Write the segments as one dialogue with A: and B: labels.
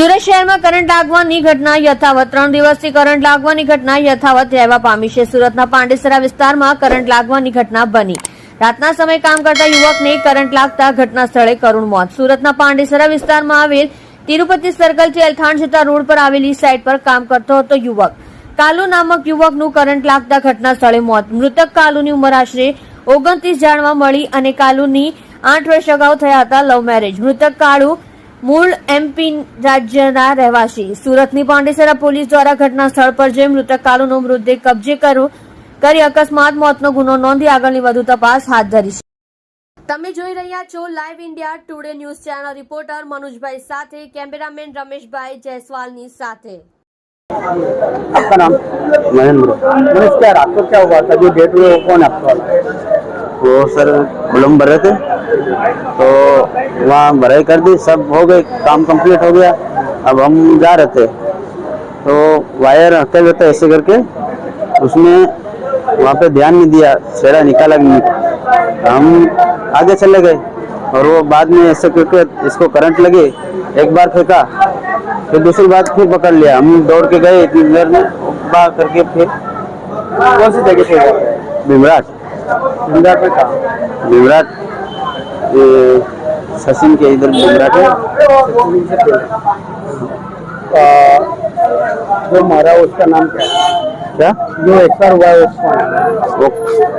A: શહેરમાં કરંટ લાગવાની ઘટના યથાવત, ત્રણ દિવસથી કરંટ લાગવાની ઘટના યથાવત રહેવા પામી છે. સુરતના પાંડેસરા વિસ્તારમાં કરંટ લાગવાની ઘટના બની. રાતના સમયે કામ કરતા યુવકને કરંટ લાગતા ઘટના સ્થળે કરુણ મોત. સુરતના પાંડેસરા વિસ્તારમાં આવેલ તિરુપતિ સર્કલથી એલથાણ જતા રોડ પર આવેલી સાઇટ પર કામ કરતો હતો યુવક. કાલુ નામક યુવકનું કરંટ લાગતા ઘટના સ્થળે મોત. મૃતક કાલુની ઉંમર આશરે ઓગણત્રીસ જાણવા મળી અને કાલુની આઠ વર્ષ અગાઉ થયા હતા લવ મેરેજ. મૃતક કાળુ મૂળ એમપી રાજ્યના રહેવાસી સુરતની પાંડેસરા પોલીસ દ્વારા ઘટના સ્થળ પર જઈ મૃતક કાલુનો મૃતદેહ કબજે કર્યો કરી અકસ્માત મોતનો ગુનો નોંધી આગળની વધુ તપાસ હાથ ધરી છે તમે જોઈ રહ્યા છો live India today news channel reporter Manojbhai સાથે કેમેરામેન રમેશભાઈ જયસ્વાલની સાથે
B: आपका नाम
C: महेंद्र
B: मनीष क्या रात को क्या हुआ था जो डेट हुए वो कौन है आपका वाला?
C: वो सर भरे थे। तो वहाँ भराई कर दी सब हो गए काम कंप्लीट हो गया। अब हम जा रहे थे। तो वायर हटे हुए थे ऐसे करके उसमें वहाँ पे ध्यान नहीं दिया छेड़ा निकाला नहीं। हम आगे चले गए और वो बाद में ऐसे करके इसको करंट लगे। एक बार फेंका फिर दूसरी बार फिर पकड़ लिया। हम दौड़ के गए इतनी देर में बा करके फिर
B: कौन सी जगह पे? है? पे था।
C: भीमराज ये सचिन के इधर भीमराज है?
B: जो मारा उसका नाम क्या है?
C: क्या?
B: जो एक्सपायर हुआ है उसका।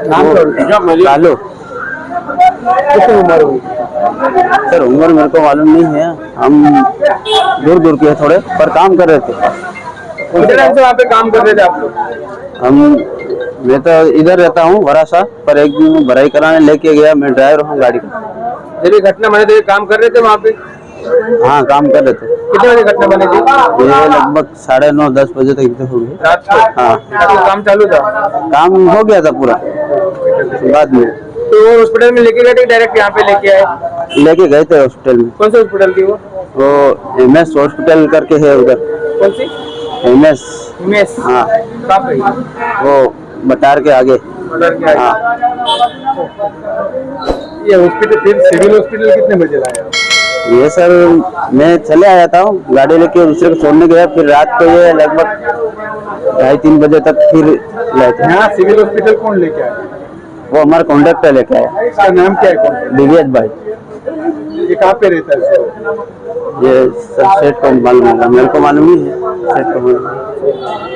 B: नाम
C: वो
B: नाम तो-
C: कालू।
B: कितनी उम्र हुई?
C: सर उम्र मेरे को मालूम नहीं है। हम दूर दूर के थोड़े पर काम कर रहे थे।
B: कितने टाइम से वहाँ पे काम कर रहे थे आप लोग?
C: हम मैं तो इधर रहता हूँ वरासा पर एक दिन भराई कराने लेके गया मैं ड्राइवर हूँ गाड़ी का।
B: जब ये घटना बनी थी काम कर रहे थे वहाँ पे?
C: हाँ काम कर रहे थे।
B: कितने बजे घटना बनी थी?
C: ये लगभग साढ़े नौ दस बजे तक हो
B: रात को?
C: हाँ।
B: काम चालू था?
C: काम हो गया था पूरा। बाद में।
B: तो वो हॉस्पिटल में लेके गए थे डायरेक्ट यहाँ पे लेके आए?
C: लेके गए थे हॉस्पिटल में।
B: कौन से हॉस्पिटल की वो?
C: वो एम एस हॉस्पिटल करके है उधर।
B: कौन सी?
C: एम एस
B: उमेश
C: हाँ वो बटार के आगे। हाँ।
B: ये हॉस्पिटल फिर सिविल हॉस्पिटल कितने बजे लाया
C: ये सर मैं चले आया था गाड़ी लेके दूसरे को छोड़ने गया फिर रात को ये लगभग ढाई तीन बजे तक फिर लाए थे।
B: यहाँ सिविल हॉस्पिटल कौन लेके आया?
C: वो हमारा कॉन्ट्रेक्टर लेके आया।
B: इसका नाम क्या है
C: दिव्यज भाई।
B: ये कहाँ पे रहता है?
C: ये सर सेठ को मालूम होगा मेरे को मालूम नहीं है। सेठ को मालूम है।